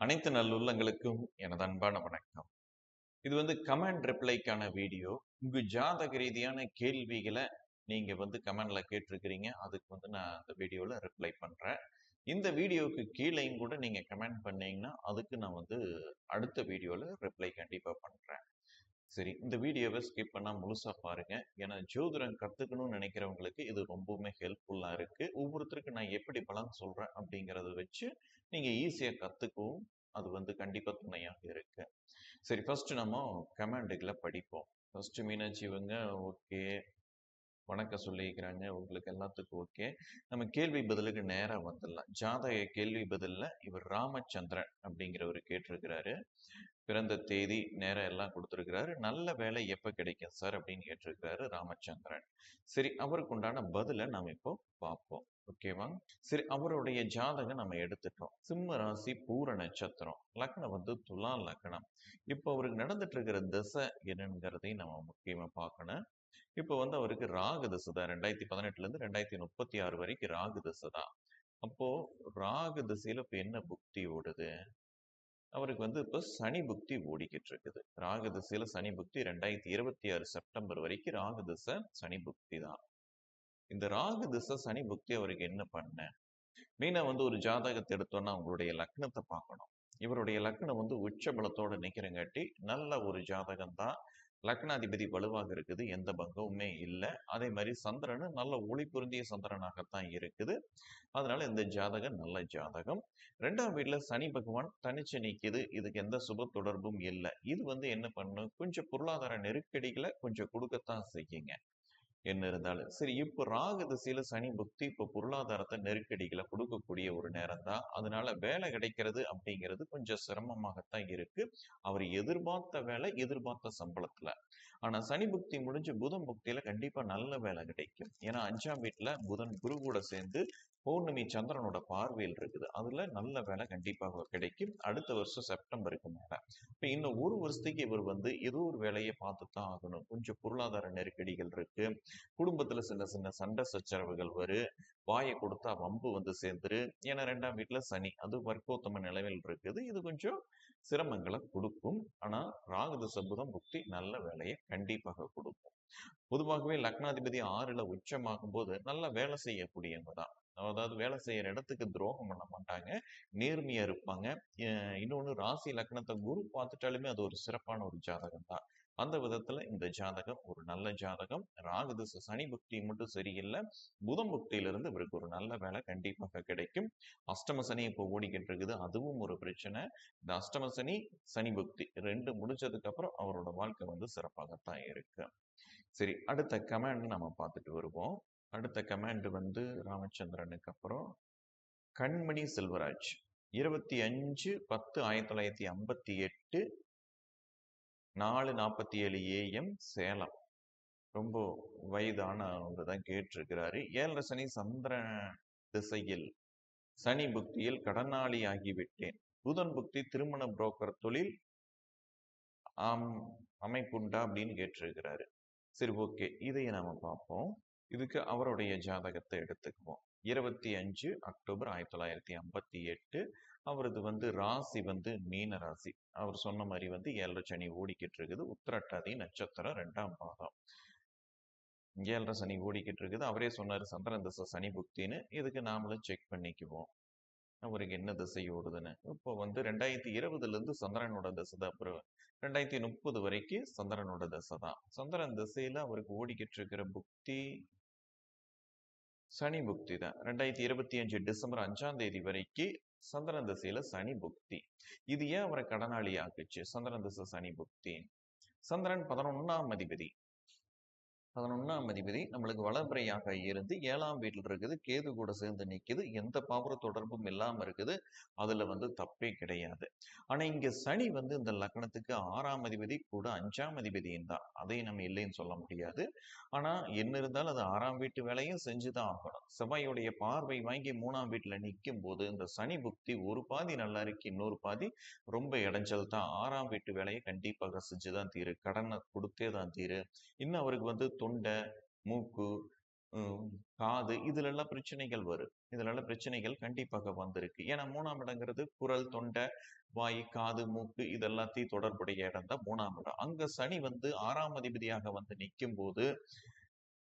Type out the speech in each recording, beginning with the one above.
அனைத்து நல்லுள்ளங்களுக்கும் எனது அன்பான வணக்கம். இது வந்து கமெண்ட் ரிப்ளைக்கான வீடியோ. உங்கள் ஜாதக ரீதியான கேள்விகளை நீங்கள் வந்து கமெண்டில் கேட்டிருக்கிறீங்க. அதுக்கு வந்து நான் அந்த வீடியோவில் ரிப்ளை பண்ணுறேன் இந்த வீடியோவுக்கு கீழேயும் கூட நீங்கள் கமெண்ட் பண்ணீங்கன்னா அதுக்கு நான் வந்து அடுத்த வீடியோவில் ரிப்ளை கண்டிப்பாக பண்ணுறேன் சரி இந்த வீடியோவை ஸ்கிப் பண்ணால் முழுசாக பாருங்க. ஏன்னா ஜோதிடம் கற்றுக்கணும்னு நினைக்கிறவங்களுக்கு இது ரொம்பவுமே ஹெல்ப்ஃபுல்லாக இருக்குது ஒவ்வொருத்தருக்கு நான் எப்படி பலன் சொல்கிறேன் அப்படிங்கிறத வச்சு நீங்கள் ஈஸியாக கற்றுக்கவும் அது வந்து கண்டிப்பாக துணையாக இருக்கு. சரி ஃபர்ஸ்ட் நம்ம கமெண்டுகளை படிப்போம். ஃபர்ஸ்ட் மீனாட்சி இவங்க ஓகே வணக்கம் சொல்லியிருக்கிறாங்க. உங்களுக்கு எல்லாத்துக்கும் ஓகே. நம்ம கேள்வி பதிலுக்கு நேராக வந்துடலாம். ஜாதக கேள்வி பதிலில் இவர் ராமச்சந்திரன் அப்படிங்கிறவர் கேட்டிருக்கிறாரு. பிறந்த தேதி நேரம் எல்லாம் கொடுத்துருக்கிறாரு. நல்ல வேலை எப்போ கிடைக்கும் சார் அப்படின்னு கேட்டிருக்கிறாரு ராமச்சந்திரன். சரி அவருக்கு உண்டான பதிலை நாம் இப்போ பார்ப்போம். ஓகேவா சரி அவருடைய ஜாதகம் நம்ம எடுத்துட்டோம். சிம்ம ராசி பூர நட்சத்திரம். லக்னம் வந்து துலா லக்னம். இப்போ அவருக்கு நடந்துட்டு இருக்கிற திசை என்னங்கிறதையும் நம்ம முக்கியமாக பார்க்கணும். இப்போ வந்து அவருக்கு ராகு திசை தான். ரெண்டாயிரத்தி பதினெட்டுலேருந்து ரெண்டாயிரத்தி முப்பத்தி ஆறு வரைக்கும் ராகு திசை தான். அப்போது ராகு திசையில் இப்போ என்ன புக்தி ஓடுது? அவருக்கு வந்து இப்போ சனி புக்தி ஓடிக்கிட்டு இருக்குது. ராகு திசையில் சனி புக்தி ரெண்டாயிரத்தி இருபத்தி ஆறு செப்டம்பர் வரைக்கும் ராகு திசை சனி புக்தி தான். இந்த ராகு திசை சனி புக்தி அவருக்கு என்ன பண்ண? மெயினாக வந்து ஒரு ஜாதகத்தை எடுத்தோம்னா அவங்களுடைய லக்னத்தை பார்க்கணும். இவருடைய லக்னம் வந்து உச்ச பலத்தோடு நிற்கிறங்காட்டி நல்ல ஒரு ஜாதகம் தான் லக்னாதிபதி வலுவாக இருக்குது எந்த பங்கமுமே இல்லை. அதே மாதிரி சந்திரனு நல்ல ஒளி பொருந்திய சந்திரனாகத்தான் இருக்குது. அதனால இந்த ஜாதகம் நல்ல ஜாதகம். ரெண்டாம் வீட்டில் சனி பகவான் தனிச்சு நிற்கிது இதுக்கு எந்த சுப தொடர்பும் இல்லை. இது வந்து என்ன பண்ணும்? கொஞ்சம் பொருளாதார நெருக்கடிகளை கொஞ்சம் கொடுக்கத்தான் செய்யுங்க. என்ன இருந்தாலும். சரி இப்போ ராகு திசையில சனி புக்தி இப்போ பொருளாதாரத்தை நெருக்கடிகளை கொடுக்கக்கூடிய ஒரு நேரம் தான் அதனால வேலை கிடைக்கிறது அப்படிங்கிறது கொஞ்சம் சிரமமாகத்தான் இருக்கு. அவர் எதிர்பார்த்த வேலை எதிர்பார்த்த சம்பளத்துல. ஆனா சனி புக்தி முடிஞ்சு புதன் புக்தியில கண்டிப்பா நல்ல வேலை கிடைக்கும். ஏன்னா அஞ்சாம் வீட்டுல புதன் குரு கூட சேர்ந்து பௌர்ணமி சந்திரனோட பார்வையில் இருக்குது. அதுல நல்ல வேலை கண்டிப்பாக கிடைக்கும். அடுத்த வருஷம் செப்டம்பருக்கு மேல. இப்ப இன்னும் ஒரு வருஷத்துக்கு இவர் வந்து ஏதோ ஒரு வேலையை பார்த்து தான் ஆகணும். கொஞ்சம் பொருளாதார நெருக்கடிகள் இருக்கு. குடும்பத்துல சின்ன சின்ன சண்டை சச்சரவுகள் வரும் வாயை கொடுத்தா வம்பு வந்து சேர்ந்துரு. ஏன்னா ரெண்டாம் வீட்டுல சனி. அது வர்க்கோத்தம நிலவில் இருக்குது. இது கொஞ்சம் சிரமங்களை கொடுக்கும். ஆனா ராகுத சபுதம் புக்தி நல்ல வேலையை கண்டிப்பாக கொடுக்கும். பொதுவாகவே லக்னாதிபதி ஆறுல உச்சமாகும் போது நல்லா வேலை செய்யக்கூடியவங்க தான் அதாவது வேலை செய்யற இடத்துக்கு துரோகம் பண்ண மாட்டாங்க. நேர்மையா இருப்பாங்க. இன்னொன்னு ராசி லக்னத்தை குரு பார்த்துட்டாலுமே அது ஒரு சிறப்பான ஒரு ஜாதகம் தான். அந்த விதத்துல இந்த ஜாதகம் ஒரு நல்ல ஜாதகம். ராகுதிச சனி புக்தி மட்டும் சரியில்லை. புதன் புக்தியிலிருந்து இவருக்கு ஒரு நல்ல வேலை கண்டிப்பாக கிடைக்கும். அஷ்டம சனி இப்போ ஓடிக்கிட்டு இருக்குது. அதுவும் ஒரு பிரச்சனை. இந்த அஷ்டம சனி சனி புக்தி ரெண்டு முடிஞ்சதுக்கு அப்புறம் அவரோட வாழ்க்கை வந்து சிறப்பாகத்தான் இருக்கு. சரி அடுத்த கமெண்ட் நம்ம பார்த்துட்டு வருவோம். அடுத்த கமெண்ட் வந்து ராமச்சந்திரனுக்கு அப்புறம் கண்மணி செல்வராஜ். இருபத்தி அஞ்சு பத்து ஆயிரத்தி தொள்ளாயிரத்தி ஐம்பத்தி எட்டு நாலு நாற்பத்தி ஏழு ஏஎம் சேலம். ரொம்ப வயதானவங்க தான் கேட்டிருக்கிறாரு. ஏழரை சனி சந்திர திசையில் சனி புக்தியில் கடனாளி ஆகிவிட்டேன். புதன் புக்தி திருமண புரோக்கர் தொழில் ஆம் அமைப்புண்டா அப்படின்னு கேட்டிருக்கிறாரு. சரி ஓகே இதையை நாம பார்ப்போம். இதுக்கு அவருடைய ஜாதகத்தை எடுத்துக்குவோம். இருபத்தி அஞ்சு அக்டோபர் ஆயிரத்தி தொள்ளாயிரத்தி ஐம்பத்தி எட்டு அவரது வந்து ராசி வந்து மீன ராசி. அவர் சொன்ன மாதிரி வந்து ஏழரை சனி ஓடிக்கிட்டு இருக்குது உத்திரட்டாதி நட்சத்திரம் ரெண்டாம் பாதம். ஏழரை சனி ஓடிக்கிட்டு இருக்குது அவரே சொன்னார் சந்திரன் திசை சனி புக்தின்னு. இதுக்கு நாமளும் செக் பண்ணிக்குவோம். அவருக்கு என்ன திசை ஓடுதுன்னு. இப்போ வந்து ரெண்டாயிரத்தி இருபதுல இருந்து சந்திரனோட திசை தான். அப்புறம் ரெண்டாயிரத்தி முப்பது வரைக்கும் சந்திரனோட திசை தான். சந்திரன் திசையில அவருக்கு ஓடிக்கிட்டு இருக்கிற புக்தி சனி புக்தி தான். ரெண்டாயிரத்தி இருபத்தி அஞ்சு டிசம்பர் அஞ்சாம் தேதி வரைக்கும் சந்திரன் திசையில சனி புக்தி. இது ஏன் அவரை கடனாளி ஆக்குச்சு சந்திரன் திசை சனி புக்தி. சந்திரன் பதினொன்னாம் அதிபதி. பதினொன்னாம் அதிபதி நம்மளுக்கு வளர்பிறையாக இருந்து ஏழாம் வீட்டில் இருக்குது. கேது கூட சேர்ந்து நிற்குது எந்த பாபுர தொடர்பும் இல்லாமல் இருக்குது. அதில் வந்து தப்பே கிடையாது. ஆனால் இங்கே சனி வந்து இந்த லக்னத்துக்கு ஆறாம் அதிபதி கூட அஞ்சாம் அதிபதியும் தான். அதை நம்ம இல்லைன்னு சொல்ல முடியாது. ஆனால் என்ன இருந்தாலும் அது ஆறாம் வீட்டு வேலையும் செஞ்சு தான் ஆகணும். செவ்வாயுடைய பார்வை வாங்கி மூணாம் வீட்டில் நிற்கும் போது இந்த சனி புக்தி ஒரு பாதி நல்லா இருக்கு இன்னொரு பாதி ரொம்ப இடைஞ்சல் தான். ஆறாம் வீட்டு வேலையை கண்டிப்பாக செஞ்சு தான் தீரு. கடனை கொடுத்தே தான் தீரு. இன்னும் அவருக்கு வந்து தொண்டை மூக்கு காது இதுல எல்லாம் பிரச்சனைகள் வரும். இதுல எல்லாம் பிரச்சனைகள் கண்டிப்பாக வந்திருக்கு. ஏன்னா 3ஆம் இடங்கிறது குரல், தொண்டை, வாய், காது, மூக்கு இது எல்லாத்தையும் தொடர்புடைய இடம் தான் 3ஆம் இடம். அங்க சனி வந்து 6ஆம் அதிபதியாக வந்து நிக்கும்போது,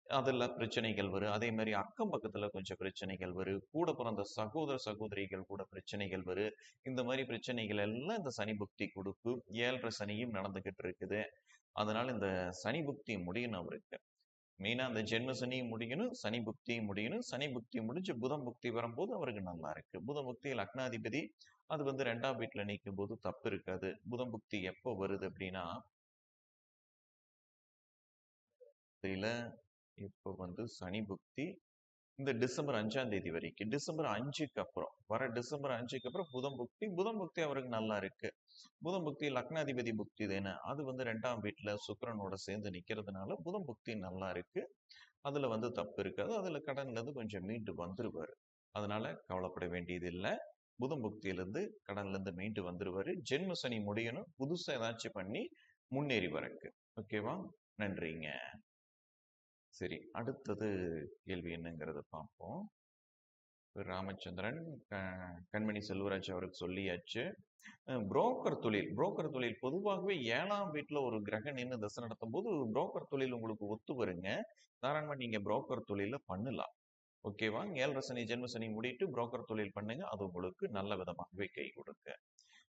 அதில் பிரச்சனைகள் வரும். அதே மாதிரி அக்கம் பக்கத்தில் கொஞ்சம் பிரச்சனைகள் வரும். கூட பிறந்த சகோதர, சகோதரிகள் கூட பிரச்சனைகள் வரும். இந்த மாதிரி பிரச்சனைகள் எல்லாம் இந்த சனி புக்தி குடுக்கும். 7 சனியும் நடந்துகிட்டு இருக்குது. அதனால இந்த சனி புக்தி முடியணும் அவருக்கு. மெயினாக அந்த ஜென்ம சனியும் முடியணும், சனி புக்தியும் முடியணும். சனி புக்தி முடிஞ்சு புதன் புக்தி வரும்போது அவருக்கு நல்லா இருக்கு. புதன் புக்தி லக்னாதிபதி அது வந்து ரெண்டாம் வீட்டில் நிற்கும் போது தப்பு இருக்காது. புதன் புக்தி எப்போ வருது அப்படின்னா இப்போ வந்து சனி புக்தி இந்த டிசம்பர் அஞ்சாம் தேதி வரைக்கும். டிசம்பர் அஞ்சுக்கு அப்புறம் வர டிசம்பர் அஞ்சுக்கு அப்புறம் புதன் புக்தி. புதன் புக்தி அவருக்கு நல்லா இருக்கு. புதன் புக்தி லக்னாதிபதி புக்தி தானே. அது வந்து ரெண்டாம் வீட்டில் சுக்கரனோட சேர்ந்து நிற்கிறதுனால புதன் புக்தி நல்லா இருக்கு. அதில் வந்து தப்பு இருக்காது. அதில் கடன்லேருந்து கொஞ்சம் மீண்டு வந்துடுவார் அதனால கவலைப்பட வேண்டியது இல்லை புதன் புக்தியிலேருந்து கடன்லேருந்து மீண்டு வந்துருவாரு. ஜென்ம சனி முடியணும். புதுசாக ஏதாச்சும் பண்ணி முன்னேறி வரக்கு. ஓகேவா? நன்றிங்க. சரி, அடுத்தது கேள்வி என்னங்கிறத பார்ப்போம். ராமச்சந்திரன், க கண்மணி செல்வராஜ் அவருக்கு சொல்லியாச்சு. புரோக்கர் தொழில் புரோக்கர் தொழில் பொதுவாகவே ஏழாம் வீட்டில் ஒரு கிரகம் நின்று தசை நடத்தும்போது, புரோக்கர் தொழில் உங்களுக்கு ஒத்து வருங்க. தாராளமாக நீங்கள் புரோக்கர் தொழிலில் பண்ணலாம். ஓகேவா? ஏழரை சனி, ஜென்ம சனி முடிட்டு புரோக்கர் தொழில் பண்ணுங்க. அது உங்களுக்கு நல்ல விதமாகவே கை கொடுங்க.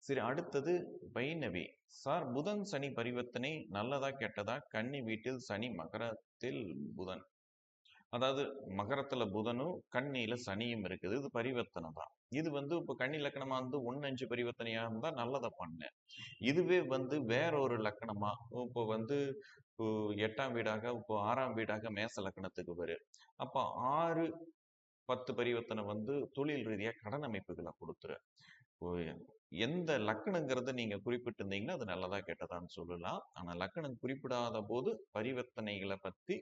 சரி அடுத்தது வைணவி. சார் புதன் சனி பரிவர்த்தனை நல்லதா? கெட்டதா? கன்னி வீட்டில் சனி, மகரத்தில் புதன். அதாவது மகரத்துல புதனும், கன்னியில சனியும் இருக்குது. இது பரிவர்த்தனை தான். இது வந்து இப்ப கன்னி லக்கணமா வந்து ஒன்னு அஞ்சு பரிவர்த்தனையா இருந்தா நல்லதை பண்ணேன் இதுவே வந்து வேற ஒரு லக்கணமா இப்போ வந்து இப்போ 8ஆம் வீடாக, இப்போ ஆறாம் வீடாக மேச லக்கணத்துக்கு வரும். அப்ப 6, 10 பரிவர்த்தனை வந்து தொழில் ரீதியா கடன் அமைப்புகளை கொடுத்துரு எந்த லக்கணங்கிறத நீங்க குறிப்பிட்டிருந்தீங்கன்னா, அது நல்லதா? கெட்டதான்னு சொல்லலாம். ஆனா லக்கணம் குறிப்பிடாத போது பரிவர்த்தனைகளை பத்தி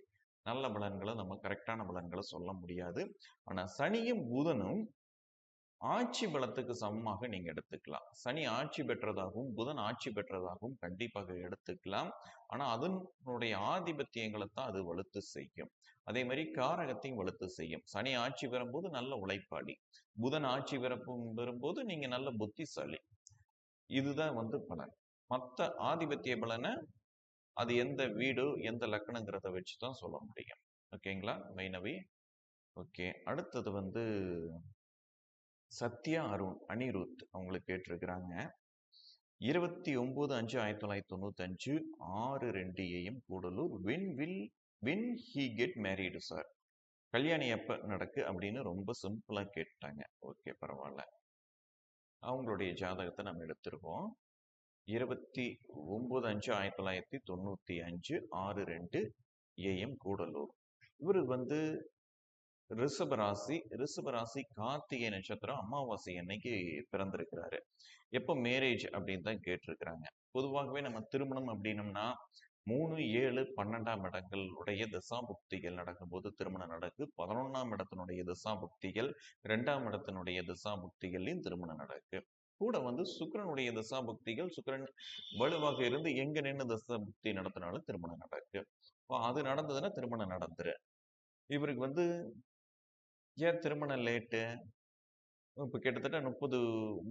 நல்ல பலன்களை நம்ம கரெக்டான பலன்களை சொல்ல முடியாது. ஆனா சனியும், புதனும் ஆட்சி பலத்துக்கு சமமாக நீங்க எடுத்துக்கலாம். சனி ஆட்சி பெற்றதாகவும், புதன் ஆட்சி பெற்றதாகவும் கண்டிப்பாக எடுத்துக்கலாம். ஆனா அதனுடைய ஆதிபத்தியங்களை தான் அது வலுத்து செய்யும். அதே மாதிரி காரகத்தையும் வலுத்து செய்யும். சனி ஆட்சி பெறும்போது நல்ல உழைப்பாளி. புதன் ஆட்சி பெறப்பும் பெறும்போது நீங்க நல்ல புத்திசாலி. இதுதான் வந்து பலன். மற்ற ஆதிபத்திய பலனை அது எந்த வீடு, எந்த லக்கணங்கிறத வச்சு தான் சொல்ல முடியும். ஓகேங்களா? வைணவி. ஓகே. அடுத்தது வந்து சத்யா அருண் அனிருத் அவங்கள கேட்டிருக்கிறாங்க. இருபத்தி ஒன்பது அஞ்சு ஆயிரத்தி தொள்ளாயிரத்தி தொண்ணூத்தஞ்சு ஆறு ரெண்டு A M Gudalur when will when he get married sir Kalyani எப்போ நடக்கு அப்படின்னு ரொம்ப சிம்பிளாக கேட்டாங்க. ஓகே பரவாயில்ல. அவங்களுடைய ஜாதகத்தை நம்ம எடுத்துருவோம். இருபத்தி ஒம்பது அஞ்சு ஆயிரத்தி தொள்ளாயிரத்தி தொண்ணூற்றி அஞ்சு ஆறு ரெண்டு ஏஎம் கூடலூர். இவர் வந்து ரிஷபராசி ரிஷபராசி கார்த்திகை நட்சத்திரம் அமாவாசை அன்னைக்கு பிறந்திருக்கிறாரு. எப்போ மேரேஜ் அப்படின்னு தான் கேட்டிருக்கிறாங்க. பொதுவாகவே நம்ம திருமணம் அப்படின்னம்னா 3, 7, 12ஆம் இடங்களுடைய திசாபுக்திகள் நடக்கும்போது திருமணம் நடக்கு. 11ஆம் இடத்தினுடைய திசாபுக்திகள் ரெண்டாம் இடத்தினுடைய திசாபுக்திகள்லையும் திருமணம் நடக்கு. கூட வந்து சுக்ரனுடைய திசா புக்திகள் சுக்கிரன் வலுவாக இருந்து எங்க நின்னு தசாபுக்தி நடத்தினாலும் திருமணம் நடக்கு. அது நடந்ததுன்னா திருமணம் நடந்துரு இவருக்கு வந்து ஏன் திருமணம் லேட்டு? இப்போ கிட்டத்தட்ட 30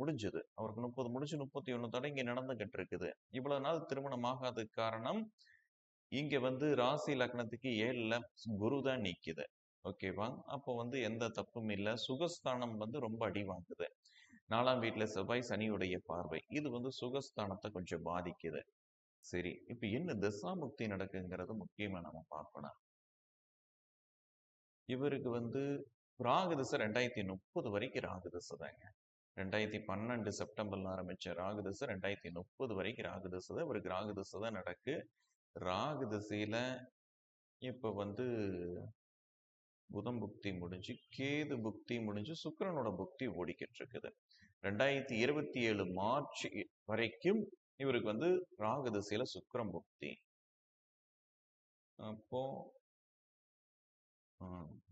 முடிஞ்சது. அவருக்கு 30 முடிஞ்சு 31 இங்கே நடந்துகிட்டு இருக்குது. இவ்வளவு நாள் திருமணம் ஆகாததுக்கு காரணம், இங்க வந்து ராசி லக்னத்துக்கு 7ல குரு தான் நிக்குது. ஓகேவா? அப்போ வந்து எந்த தப்பும் இல்ல. சுகஸ்தானம் வந்து ரொம்ப அடி வாங்குது. 4ஆம் வீட்ல செவ்வாய், சனியுடைய பார்வை. இது வந்து சுகஸ்தானத்த கொஞ்சம் பாதிக்குது. சரி. இப்ப என்ன தசாமுக்தி நடக்குங்கிறது முக்கியமா நம்ம பார்க்கணும். இவருக்கு வந்து ராகு திசை 2030 வரைக்கும் ராகு திசை தாங்க. 2012 செப்டம்பர்ல ஆரம்பிச்ச ராகு திசை 2030 வரைக்கும் ராகு திசை தான். இவருக்கு ராகு திசை தான் நடக்கு. ராகு திசையில இப்ப வந்து புதன் புக்தி முடிஞ்சு, கேது புக்தி முடிஞ்சு, சுக்கரனோட புக்தி ஓடிக்கிட்டு இருக்குது. 2027 மார்ச் வரைக்கும் இவருக்கு வந்து ராகு திசையில சுக்கரம் புக்தி. அப்போ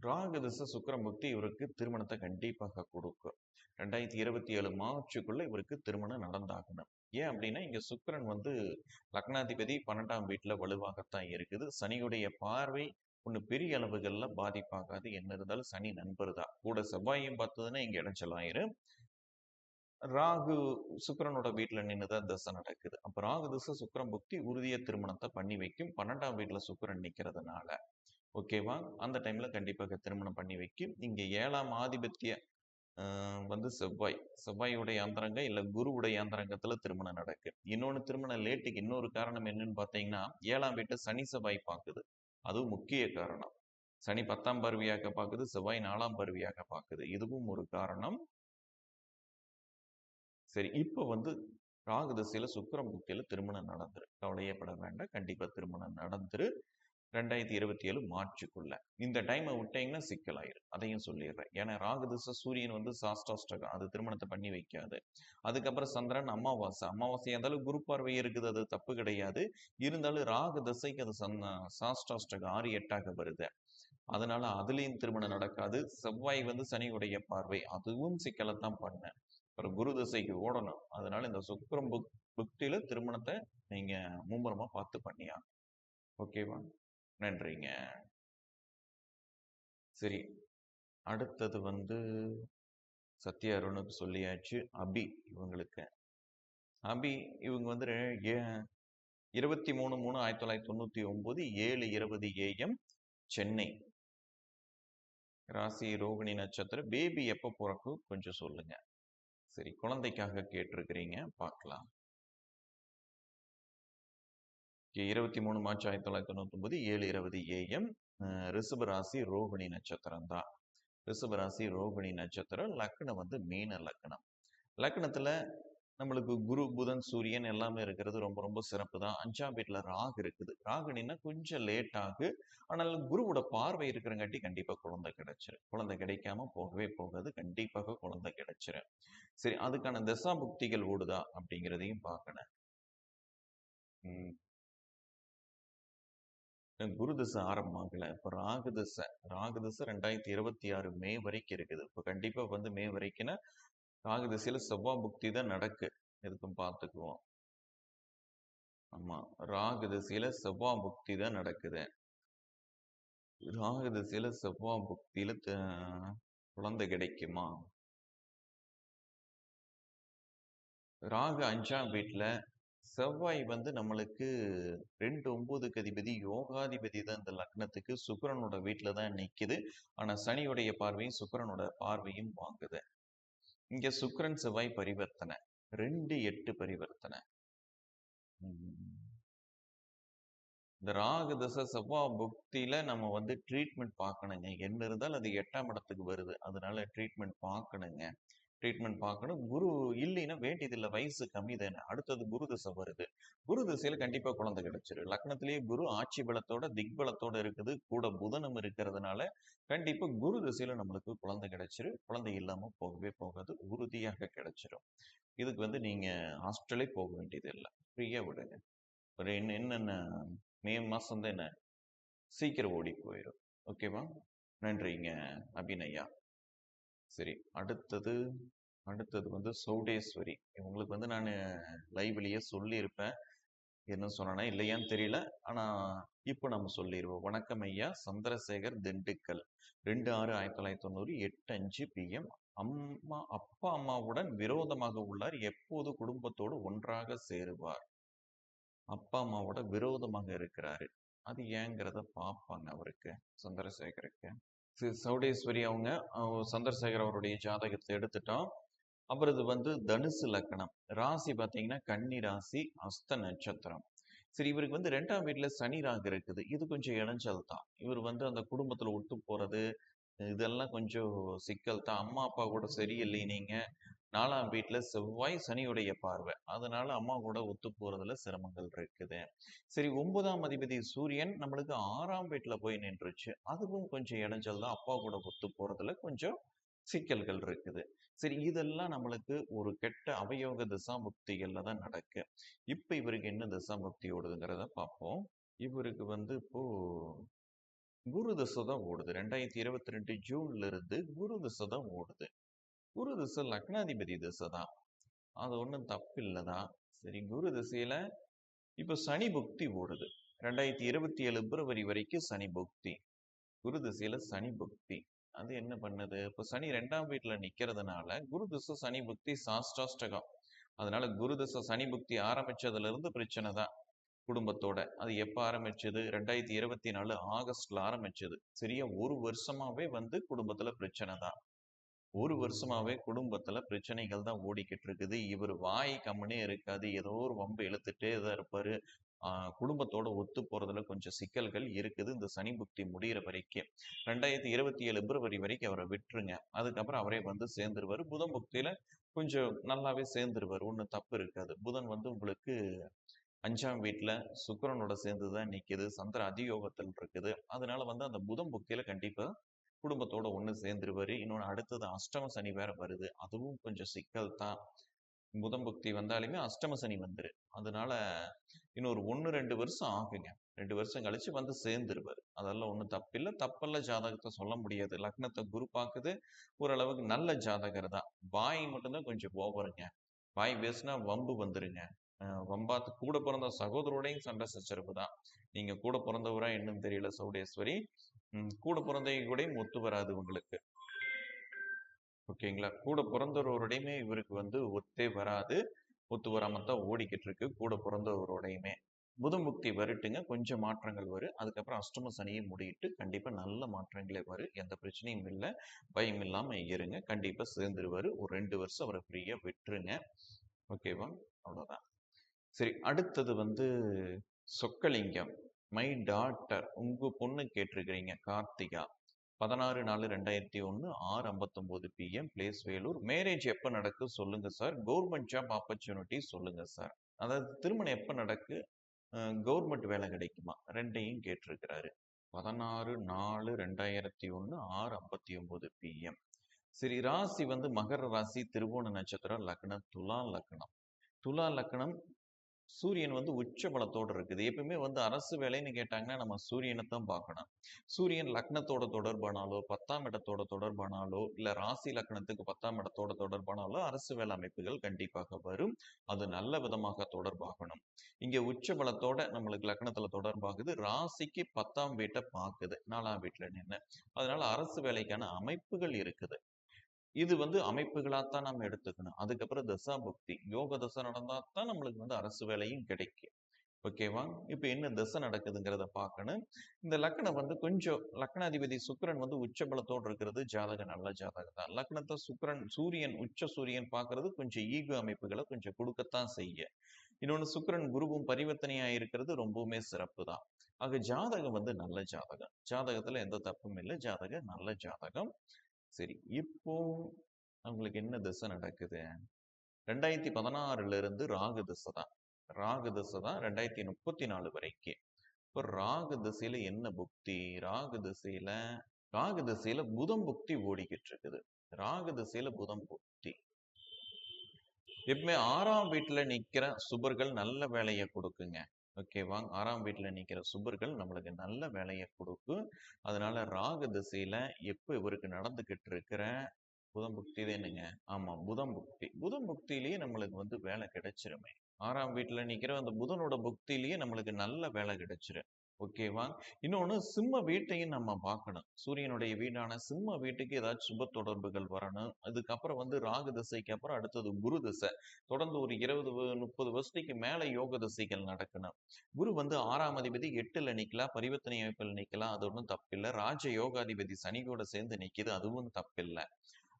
ராகு திசை சுக்கிரன் புக்தி இவருக்கு திருமணத்தை கண்டிப்பாக குடுக்கும். 2027 மார்ச்சுக்குள்ள இவருக்கு திருமணம் நடந்தாகணும். ஏன் அப்படின்னா, இங்க சுக்கரன் வந்து லக்னாதிபதி பன்னெண்டாம் வீட்டுல வலுவாகத்தான் இருக்குது. சனியுடைய பார்வை ஒன்று பெரிய அளவுகள்ல பாதிப்பாகாது. என்ன இருந்தாலும் சனி நண்பர் தான். கூட செவ்வாயும் பார்த்ததுன்னா இங்க இடைஞ்சலாயிரும் ராகு சுக்கரனோட வீட்டில் நின்றுதான் தசை நடக்குது. அப்ப ராகு திசை சுக்கிரன் புக்தி உறுதிய திருமணத்தை பண்ணி வைக்கும். 12ஆம் வீட்ல சுக்கிரன் நிக்கிறதுனால. ஓகேவா? அந்த டைம்ல கண்டிப்பாக திருமணம் பண்ணி வைக்கும். இங்க ஏழாம் ஆதிபத்திய வந்து செவ்வாய். செவ்வாயுடைய அந்தரங்க இல்ல குருவுடைய அந்தரங்கத்துல திருமணம் நடக்கு. இன்னொன்னு திருமணம் லேட்டுக்கு இன்னொரு காரணம் என்னன்னு பார்த்தீங்கன்னா, ஏழாம் வீட்டு சனி, செவ்வாய் பாக்குது. அதுவும் முக்கிய காரணம். சனி பத்தாம் பருவியாக பாக்குது. செவ்வாய் நாலாம் பருவியாக பாக்குது. இதுவும் ஒரு காரணம். சரி, இப்ப வந்து ராகு திசையில சுக்கிரன் திருமணம் நடந்துரு கவலையப்பட வேண்டாம். கண்டிப்பா திருமணம் நடந்துரு. 2027 மார்ச்சுக்குள்ள. இந்த டைம விட்டீங்கன்னா சிக்கலாயிரும். அதையும் சொல்லிடுறேன் ஏன்னா ராகு திசை சூரியன் வந்து சாஸ்டாஸ்டகம் அது திருமணத்தை பண்ணி வைக்காது. அதுக்கப்புறம் சந்திரன் அமாவாசை. அமாவாசை இருந்தாலும் குரு பார்வை இருக்குது. அது தப்பு கிடையாது. இருந்தாலும் ராகு திசைக்கு அது சந்த சாஷ்டாஷ்டகம் 6, 8ஆக வருது. அதனால அதுலேயும் திருமணம் நடக்காது. செவ்வாய் வந்து சனியுடைய பார்வை. அதுவும் சிக்கலத்தான் பண்ணேன் அப்புறம் குரு திசைக்கு ஓடணும். அதனால இந்த சுக்கரம் புக் புக்தியில திருமணத்தை நீங்க மும்முரமா பார்த்து பண்ணியா ஓகேவா? நன்றிங்க. சரி. அடுத்தது வந்து சத்ய அருணுக்கு சொல்லியாச்சு. அபி இவங்களுக்கு. அபி இவங்க வந்து இருபத்தி மூணு மூணு ஆயிரத்தி தொள்ளாயிரத்தி தொண்ணூற்றி ஒம்பது ஏழு இருபது ஏஎம் சென்னை. ராசி ரோகிணி நட்சத்திரம். பேபி எப்போ பிறக்கும் கொஞ்சம் சொல்லுங்க. சரி, குழந்தைக்காக கேட்டிருக்கிறீங்க. பார்க்கலாம். 23 மார்ச் 1999 7:20 ஏஎம். அ ரிஷப ராசி ரோகிணி நட்சத்திரம் தான். ரிஷப ராசி ரோகிணி நட்சத்திரம். லக்னம் வந்து மீன லக்னம். லக்னத்துல நம்மளுக்கு குரு, புதன், சூரியன் எல்லாமே இருக்கிறது ரொம்ப ரொம்ப சிறப்பு தான். 5ஆம் வீட்ல ராகு இருக்குது. ராகுனின்னா கொஞ்சம் லேட் ஆகு. ஆனாலும் குருவோட பார்வை இருக்கிறங்காட்டி கண்டிப்பா குழந்தை கிடைச்சிரும். குழந்தை கிடைக்காம போகவே போகாது. கண்டிப்பாக குழந்தை கிடைச்சிரும். சரி, அதுக்கான தசா புக்திகள் ஓடுதா அப்படிங்கிறதையும் பார்க்கணும். குரு தசை ஆரம்பமாகலை இப்ப ராகு ராகுதசை ராகு திசை 2026 மே வரைக்கும் இருக்குது. இப்போ கண்டிப்பா வந்து மே வரைக்கும்னா, ராகு திசையில செவ்வாய் புக்தி தான் நடக்கு. எதுக்கும் பார்த்துக்குவோம். ஆமா. ராகு திசையில செவ்வாய் புக்தி தான் நடக்குது. ராகு திசையில செவ்வாய் குழந்தை கிடைக்குமா? ராகு அஞ்சாம் வீட்டில் செவ்வாய் வந்து நம்மளுக்கு 2, 9க்கு அதிபதி யோகாதிபதி தான் இந்த லக்னத்துக்கு. சுக்கரனோட வீட்டில் தான் நிக்குது. ஆனா சனியுடைய பார்வையும், சுக்கரனோட பார்வையும் வாங்குது. இங்க சுக்கரன் செவ்வாய் பரிவர்த்தனை. 2, 8 பரிவர்த்தனை. இந்த ராகு திசை செவ்வாய் புக்தியில நம்ம வந்து ட்ரீட்மெண்ட் பார்க்கணுங்க. என்ன இருந்தாலும் அது எட்டாம் இடத்துக்கு வருது. அதனால ட்ரீட்மெண்ட் பார்க்கணுங்க. ட்ரீட்மெண்ட் பார்க்கணும். குரு இல்லைன்னா வேண்டியதில்லை வயசு கம்மி தானே. அடுத்தது குரு திசை வருது. குரு திசையில கண்டிப்பா குழந்தை கிடைச்சிரும். லக்னத்திலேயே குரு ஆட்சி பலத்தோட, திக்பலத்தோட இருக்குது. கூட புதனம் இருக்கிறதுனால, கண்டிப்பா குரு திசையில நம்மளுக்கு குழந்தை கிடைச்சிரு குழந்தை இல்லாம போகவே போகாது. உறுதியாக கிடைச்சிரும். இதுக்கு வந்து நீங்க ஹாஸ்பிட்டலே போக வேண்டியது இல்லை ஃப்ரீயா விடுங்க. ஒரு என்ன என்னென்ன மே மாசம் என்ன சீக்கிரம் ஓடி போயிடும் ஓகேவா? நன்றிங்க அபிநயா. சரி, அடுத்தது அடுத்தது வந்து சௌடேஸ்வரி. இவங்களுக்கு வந்து நான் லைவ்லயே சொல்லியிருப்பேன். என்ன சொன்னேன்னா இல்லையான்னு தெரியல. ஆனா இப்போ நம்ம சொல்லிடுவோம் வணக்கம் ஐயா. சந்திரசேகர் திண்டுக்கல். 2/6/1990 8:05 P M. அம்மா அப்பா, அம்மாவுடன் விரோதமாக உள்ளார். எப்போது குடும்பத்தோடு ஒன்றாக சேருவார்? அப்பா, அம்மாவோட விரோதமாக இருக்கிறாரு. அது ஏங்கிறத பார்ப்பாங்க அவருக்கு. சந்திரசேகருக்கு. சவுடேஸ்வரி சௌடேஸ்வரி அவங்க சந்திரசேகர் அவருடைய ஜாதகத்தை எடுத்துட்டோம். அப்புறம் இது வந்து தனுசு லக்னம். ராசி பார்த்தீங்கன்னா, கன்னி ராசி, அஸ்த நட்சத்திரம். சரி, இவருக்கு வந்து ரெண்டாம் வீட்டில் சனி, ராகு இருக்குது. இது கொஞ்சம் இடைஞ்சல் தான். இவர் வந்து அந்த குடும்பத்துல ஒத்து போறது, இதெல்லாம் கொஞ்சம் சிக்கல் தான். அம்மா, அப்பா கூட சரியில்லை நீங்க. நாலாம் வீட்டில் செவ்வாய், சனியுடைய பார்வை. அதனால அம்மா கூட ஒத்து போறதுல சிரமங்கள் இருக்குது. சரி, ஒன்பதாம் அதிபதி சூரியன் நம்மளுக்கு ஆறாம் வீட்டில் போய் நின்றுச்சு. அதுவும் கொஞ்சம் இடைஞ்சல் தான். அப்பா கூட ஒத்து போறதுல கொஞ்சம் சிக்கல்கள் இருக்குது. சரி, இதெல்லாம் நம்மளுக்கு ஒரு கெட்ட அவயோக திசாமுக்திகள்ல தான் நடக்கு. இப்ப இவருக்கு என்ன திசாமுக்தி ஓடுதுங்கிறத பார்ப்போம். இவருக்கு வந்து இப்போ குரு திசை தான் ஓடுது. 2022 ஜூன்ல இருந்து குரு திசை தான் ஓடுது. குரு திசை லக்னாதிபதி திசை தான். அது ஒண்ணும் தப்பில்ல தான். சரி, குரு திசையில இப்ப சனி புக்தி ஓடுது. 2027 பிப்ரவரி வரைக்கும் சனி புக்தி. குரு திசையில சனி புக்தி அது என்ன பண்ணுது இப்போ சனி ரெண்டாம் வீட்டுல நிக்கிறதுனால குரு திசை சனி புக்தி சாஷ்டாஷ்டகம் அதனால குரு திசை சனி புக்தி ஆரம்பிச்சதுல இருந்து பிரச்சனை தான் குடும்பத்தோட அது எப்ப ஆரம்பிச்சது ரெண்டாயிரத்தி இருபத்தி நாலு ஆகஸ்ட்ல ஆரம்பிச்சது சரியா ஒரு வருஷமாவே வந்து குடும்பத்துல பிரச்சனை தான் ஒரு வருஷமாவே குடும்பத்துல பிரச்சனைகள் தான் ஓடிக்கிட்டு இருக்குது இவர் வாய் கம்முனே இருக்காது. ஏதோ ஒரு வம்பு இழுத்துட்டே தான் இருப்பாரு. ஆஹ் குடும்பத்தோட ஒத்து போறதுல கொஞ்சம் சிக்கல்கள் இருக்குது. இந்த சனி புக்தி முடியிற வரைக்கும் ரெண்டாயிரத்தி இருபத்தி ஏழு பிப்ரவரி வரைக்கும் அவரை விட்டுருங்க. அதுக்கப்புறம் அவரே வந்து சேர்ந்துருவாரு. புதன் புக்தியில கொஞ்சம் நல்லாவே சேர்ந்துருவாரு. ஒன்றும் தப்பு இருக்காது. புதன் வந்து உங்களுக்கு அஞ்சாம் வீட்டில் சுக்கிரனோட சேர்ந்து தான் நிக்குது. சந்திர அதியோகத்தில் இருக்குது. அதனால வந்து அந்த புதன் புக்தியில கண்டிப்பா குடும்பத்தோட ஒண்ணு சேர்ந்துருவாரு. இன்னொன்னு அடுத்தது அஷ்டம சனி வேற வருது. அதுவும் கொஞ்சம் சிக்கல் தான். புதன் புக்தி வந்தாலுமே அஷ்டம சனி வந்துரு. அதனால இன்னொரு ஒண்ணு ரெண்டு வருஷம் ஆகுங்க. ரெண்டு வருஷம் கழிச்சு வந்து சேர்ந்துருவாரு. அதெல்லாம் ஒன்றும் தப்பில்லை. தப்பல்ல ஜாதகத்தை சொல்ல முடியாது. லக்னத்தை குரு பார்க்குது ஓரளவுக்கு நல்ல ஜாதகர் தான். வாய் மட்டும்தான் கொஞ்சம் ஓவருங்க. வாய் பேசினா வம்பு வந்துருங்க. அஹ் வம்பாத்து கூட பிறந்த சகோதரோடையும் சண்டை சச்சரவு தான். நீங்க கூட பிறந்தவரா என்னன்னு தெரியல சௌடேஸ்வரி. கூட பிறந்தவங்க கூடயும் ஒத்து வராது உங்களுக்கு. ஓகேங்களா? கூட பிறந்தவரோடையுமே இவருக்கு வந்து ஒத்தே வராது. ஒத்து வராமல் தான் ஓடிக்கிட்டு இருக்கு கூட பிறந்தவரோடையுமே. புதமுக்தி வரட்டுங்க. கொஞ்சம் மாற்றங்கள் வரும். அதுக்கப்புறம் அஷ்டம சனியை முடியிட்டு கண்டிப்பாக நல்ல மாற்றங்களே வரும். எந்த பிரச்சனையும் இல்லை. பயம் இல்லாமல் இருங்க. கண்டிப்பாக சேர்ந்துருவார். ஒரு ரெண்டு வருஷம் அவரை ஃப்ரீயாக விட்டுருங்க. ஓகேவா? அவ்வளோதான் சரி அடுத்தது வந்து சொக்கலிங்கம். மை டாட்டர் உங்க பொண்ணு கேட்டிருக்கிறீங்க கார்த்திகா. பதினாறு நாலு ரெண்டாயிரத்தி ஒன்று ஆறு ஐம்பத்தொம்போது பிஎம் பிளேஸ் வேலூர் மேரேஜ் எப்போ நடக்கு சொல்லுங்க சார் கவர்மெண்ட் ஜாப் ஆப்பர்ச்சுனிட்டி சொல்லுங்க சார் அதாவது திருமணம் எப்போ நடக்கு? கவர்மெண்ட் வேலை கிடைக்குமா? ரெண்டையும் கேட்டிருக்கிறாரு. பதினாறு நாலு ரெண்டாயிரத்தி ஒன்று ஆறு ஐம்பத்தி ஒன்பது பிஎம் சரி ராசி வந்து மகர ராசி திருவோண நட்சத்திரம் லக்னம் துலா லக்னம். துலா லக்னம் சூரியன் வந்து உச்ச பலத்தோட இருக்குது. எப்பவுமே வந்து அரசு வேலைன்னு கேட்டாங்கன்னா நம்ம சூரியனை தான் பார்க்கணும். சூரியன் லக்னத்தோட தொடர்பானாலோ பத்தாம் இடத்தோட தொடர்பானாலோ இல்ல ராசி லக்னத்துக்கு பத்தாம் இடத்தோட தொடர்பானாலோ அரசு வேலை அமைப்புகள் கண்டிப்பாக வரும். அது நல்ல விதமாக தொடர்பாகணும். இங்க உச்ச பலத்தோட நம்மளுக்கு லக்னத்துல தொடர்பாகுது. ராசிக்கு பத்தாம் வீட்டை பார்க்குது. நாலாம் வீட்டுல நின்று அதனால அரசு வேலைக்கான அமைப்புகள் இருக்குது. இது வந்து அமைப்புகளாத்தான் நம்ம எடுத்துக்கணும். அதுக்கப்புறம் தசா பக்தி யோக தசை நடந்தா தான் நம்மளுக்கு வந்து அரசு வேலையும் கிடைக்கும். ஓகேவா இப்ப என்ன தசை நடக்குதுங்கிறத பார்க்கணும். இந்த லக்னம் வந்து கொஞ்சம் லக்னாதிபதி சுக்கிரன் வந்து உச்சபலத்தோடு இருக்கிறது. ஜாதகம் நல்ல ஜாதகம் தான். லக்னத்தை சுக்கிரன் சூரியன் உச்ச சூரியன் பார்க்கறது கொஞ்சம் ஈகோ அமைப்புகளை கொஞ்சம் கொடுக்கத்தான் செய்ய. இன்னொன்னு சுக்கரன் குருவும் பரிவர்த்தனையா இருக்கிறது ரொம்பவுமே சிறப்பு தான். ஆக ஜாதகம் வந்து நல்ல ஜாதகம். ஜாதகத்துல எந்த தப்பும் இல்லை. ஜாதகம் நல்ல ஜாதகம். சரி இப்போ அவங்களுக்கு என்ன திசை நடக்குது? ரெண்டாயிரத்தி பதினாறுல இருந்து ராகு திசை தான். ராகு திசை தான் ரெண்டாயிரத்தி முப்பத்தி நாலு வரைக்கும் இப்போ ராகு திசையில என்ன புக்தி ராகு திசையில ராகு திசையில புதம் புக்தி ஓடிக்கிட்டு இருக்குது ராகு திசையில புதம் புக்தி எப்பவுமே ஆறாம் வீட்டுல நிக்கிற சுபர்கள் நல்ல வேலையை கொடுக்குங்க. ஓகேவா ஆறாம் வீட்டில் நிற்கிற சுபர்கள் நம்மளுக்கு நல்ல வேலையை கொடுக்கும் அதனால ராகு திசையில எப்போ இவருக்கு நடந்துகிட்டு இருக்கிற புதன் புக்தி தானுங்க ஆமாம் புதன் புக்தி. புதன் புக்தியிலேயே நம்மளுக்கு வந்து வேலை கிடைச்சிருமே. ஆறாம் வீட்டில் நிற்கிற அந்த புதனோட புக்தியிலேயே நம்மளுக்கு நல்ல வேலை கிடைச்சிரு. ஓகேவா? இன்னொன்னு சிம்ம வீட்டையும் நம்ம பார்க்கணும். சூரியனுடைய வீடான சிம்ம வீட்டுக்கு ஏதாச்சும் சுப தொடர்புகள் வரணும். அதுக்கப்புறம் வந்து ராகு திசைக்கு அப்புறம் அடுத்தது குரு திசை. தொடர்ந்து ஒரு இருபது முப்பது வருஷத்துக்கு மேல யோக திசைகள் நடக்கணும். குரு வந்து ஆறாம் அதிபதி எட்டுல நிக்கலாம். பரிவர்த்தனை அமைப்பில் நிக்கலாம். அது ஒன்றும் தப்பில்லை. ராஜ யோகாதிபதி சனியோட சேர்ந்து நிக்குது. அதுவும் தப்பில்லை.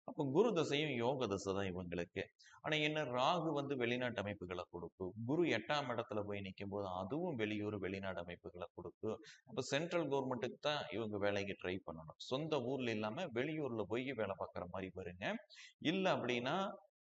அப்போ குரு தசையும் யோக தசை தான் இவங்களுக்கு. ஆனா என்ன ராகு வந்து வெளிநாட்டு அமைப்புகளை கொடுக்கும். குரு எட்டாம் இடத்துல போய் நிற்கும் போது அதுவும் வெளியூர் வெளிநாடு அமைப்புகளை கொடுக்கும். அப்ப சென்ட்ரல் கவர்மெண்ட்டுக்கு தான் இவங்க வேலைக்கு ட்ரை பண்ணணும். சொந்த ஊர்ல இல்லாம வெளியூர்ல போய் வேலை பார்க்குற மாதிரி வருங்க இல்லை அப்படின்னா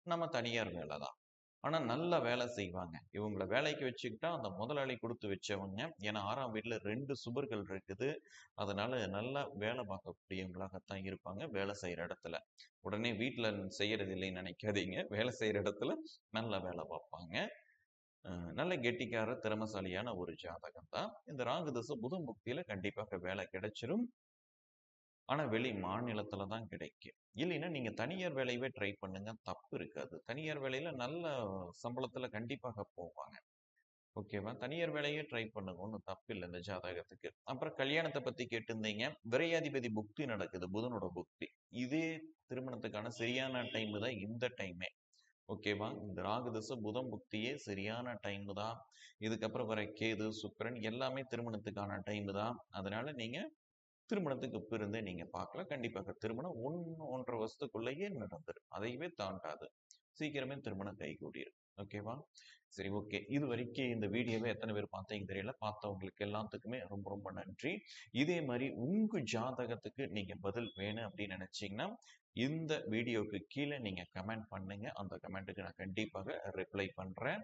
நம்ம தனியார் வேலை தான். ஆனா நல்ல வேலை செய்வாங்க. இவங்கள வேலைக்கு வச்சுக்கிட்டா அந்த முதலாளி கொடுத்து வச்சவங்க ஏன்னா ஆறாம் வீட்டில் ரெண்டு சுபர்கள் இருக்குது. அதனால நல்லா வேலை பார்க்கக்கூடியவங்களாகத்தான் இருப்பாங்க வேலை செய்யற இடத்துல. உடனே வீட்டில் செய்யறது இல்லைன்னு நினைக்காதீங்க. வேலை செய்யற இடத்துல நல்ல வேலை பார்ப்பாங்க. அஹ் நல்ல கெட்டிக்கார திறமசாலியான ஒரு ஜாதகம் தான் இந்த ராகு தசை புதன் புக்தியில கண்டிப்பாக வேலை கிடைச்சிரும். ஆனால் வெளி மாநிலத்தில் தான் கிடைக்கும். இல்லைன்னா நீங்கள் தனியார் வேலையவே ட்ரை பண்ணுங்க. தப்பு இருக்காது. தனியார் வேலையில் நல்ல சம்பளத்தில் கண்டிப்பாக போவாங்க. ஓகேவா? தனியார் வேலையே ட்ரை பண்ணுங்க. ஒன்றும் தப்பு இல்லை இந்த ஜாதகத்துக்கு. அப்புறம் கல்யாணத்தை பற்றி கேட்டிருந்தீங்க. விரையாதிபதி புக்தி நடக்குது. புதனோட புக்தி. இதே திருமணத்துக்கான சரியான டைம் தான் இந்த டைமே ஓகேவா? இந்த ராகு தசை புதன் புக்தியே சரியான டைம் தான் இதுக்கப்புறம் வர கேது சுக்கரன் எல்லாமே திருமணத்துக்கான டைம் தான் அதனால நீங்கள் திருமணத்துக்கு பிறந்தே நீங்க பார்க்கலாம். கண்டிப்பாக திருமணம் ஒன்று ஒன்றரை வருஷத்துக்குள்ளேயே நடந்துடும் அதையவே தாண்டாது. சீக்கிரமே திருமணம் கைகூடிடும் ஓகேவா? சரி ஓகே. இது வரைக்கும் இந்த வீடியோவை எத்தனை பேர் பார்த்தீங்க தெரியல. பார்த்தவங்களுக்கு எல்லாத்துக்குமே ரொம்ப ரொம்ப நன்றி. இதே மாதிரி உங்க ஜாதகத்துக்கு நீங்க பதில் வேணும் அப்படின்னு நினைச்சீங்கன்னா இந்த வீடியோவுக்கு கீழே நீங்க கமெண்ட் பண்ணுங்க. அந்த கமெண்ட்டுக்கு நான் கண்டிப்பாக ரிப்ளை பண்றேன்.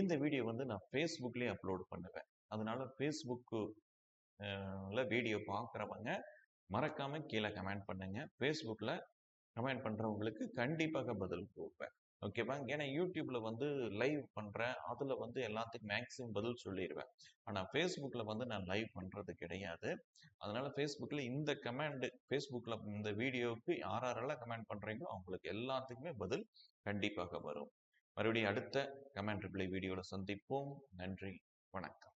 இந்த வீடியோ வந்து நான் ஃபேஸ்புக்லேயே அப்லோட் பண்ணுவேன். அதனால ஃபேஸ்புக்கு வீடியோ பார்க்குறவங்க மறக்காம கீழே கமெண்ட் பண்ணுங்க. ஃபேஸ்புக்கில் கமெண்ட் பண்ணுறவங்களுக்கு கண்டிப்பாக பதில் கொடுப்பேன். ஓகேவா ஏன்னா யூடியூப்ல வந்து லைவ் பண்ணுறேன் அதில் வந்து எல்லாத்துக்கும் மேக்ஸிமம் பதில் சொல்லிடுவேன் ஆனால் ஃபேஸ்புக்கில் வந்து நான் லைவ் பண்ணுறது கிடையாது. அதனால ஃபேஸ்புக்கில் இந்த கமெண்டு ஃபேஸ்புக்கில் இந்த வீடியோவுக்கு யார் யாரெல்லாம் கமெண்ட் பண்ணுறீங்களோ அவங்களுக்கு எல்லாத்துக்குமே பதில் கண்டிப்பாக வரும். மறுபடியும் அடுத்த கமெண்ட் ரிப்ளை வீடியோவில் சந்திப்போம். நன்றி. வணக்கம்.